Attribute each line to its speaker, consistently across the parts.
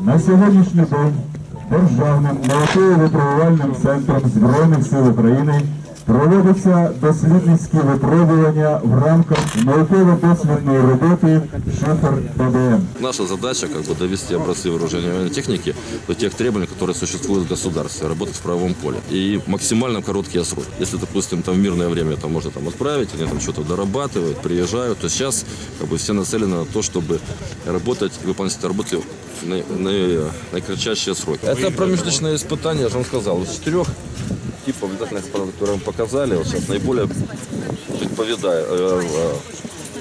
Speaker 1: На сьогоднішній день Державним науково-випробувальним центром Збройних сил України проводяться дослідницькі випробування в рамках науково-дослідної роботи Шифр ПДМ.
Speaker 2: Наша задача как бы довести образцы вооружения и военной техники до тех требований, которые существуют в государстве, работать в правовом поле. И максимально короткие сроки. Если, допустим, там в мирное время это можно там отправить, они там что-то дорабатывают, приезжают, то сейчас как бы все нацелены на то, чтобы работать, выполнять эту работу в наи- наи- наикратчайшие сроки. Это промежуточное испытание, я же вам сказал, из четырех типов летательных аппаратов, которые мы показали, вот сейчас наиболее предповедая э, э,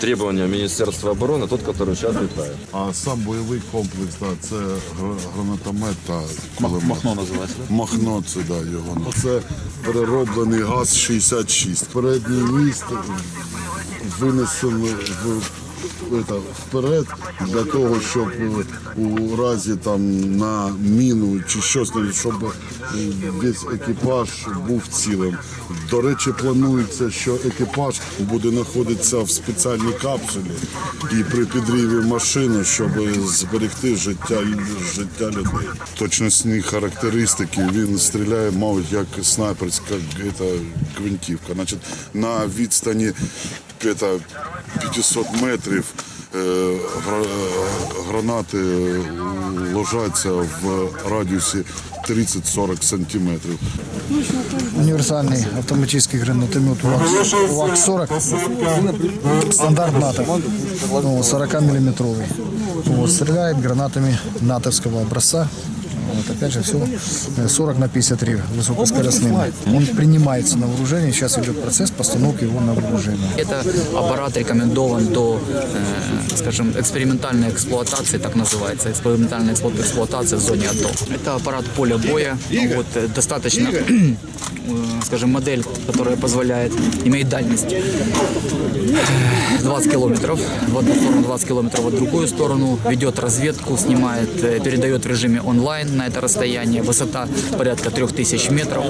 Speaker 2: требования Министерства обороны, тот, который сейчас летает.
Speaker 3: А сам бойовий комплекс, да, це гра- гранатомет та кулемет. Махно називається? Махно, це да, його. Це перероблений ГАЗ-66. Передній міст винесений в это, вперед для того, щоб у разі там на міну чи щось, щоб весь екіпаж був цілим. До речі, планується, що екіпаж буде знаходитися в спеціальній капсулі і при підриві машини, щоб зберегти життя, життя людей. Точності характеристики він стріляє, мабуть, як снайперська гвинтівка. Значить, на відстані 500 метрів е, гра- гранати ложаться в радіусі 30-40 сантиметрів.
Speaker 4: универсальный автоматический гранатомет УАК- УАК-40, стандарт НАТО, ну, 40-миллиметровый. Вот, стреляет гранатами натовского образца. Вот, опять же, все 40 на 53 высокоскоростными. Он принимается на вооружение, сейчас идет процесс постановки его на вооружение.
Speaker 5: Это аппарат рекомендован до, э, скажем, экспериментальной эксплуатации, так называется, экспериментальная эксплу- эксплуатация в зоне АТО. Это аппарат поля боя, вот, э, достаточно, э, скажем, модель, которая позволяет, имеет дальность э, 20 километров в одну сторону, 20 километров в другую сторону, ведет разведку, снимает, э, передает в режиме онлайн на это расстояние, высота порядка 3000 метров.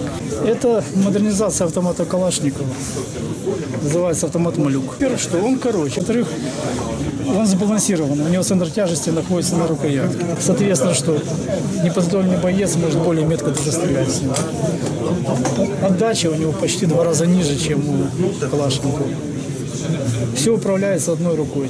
Speaker 6: Это модернизация автомата Калашникова. Называется автомат Малюк. Первое, что он короче. Во-вторых, он сбалансирован. У него центр тяжести находится на рукоятке. Соответственно, что неподготовленный боец может более метко даже с ним. Отдача у него почти два раза ниже, чем у Калашникова. Все управляется одной рукой.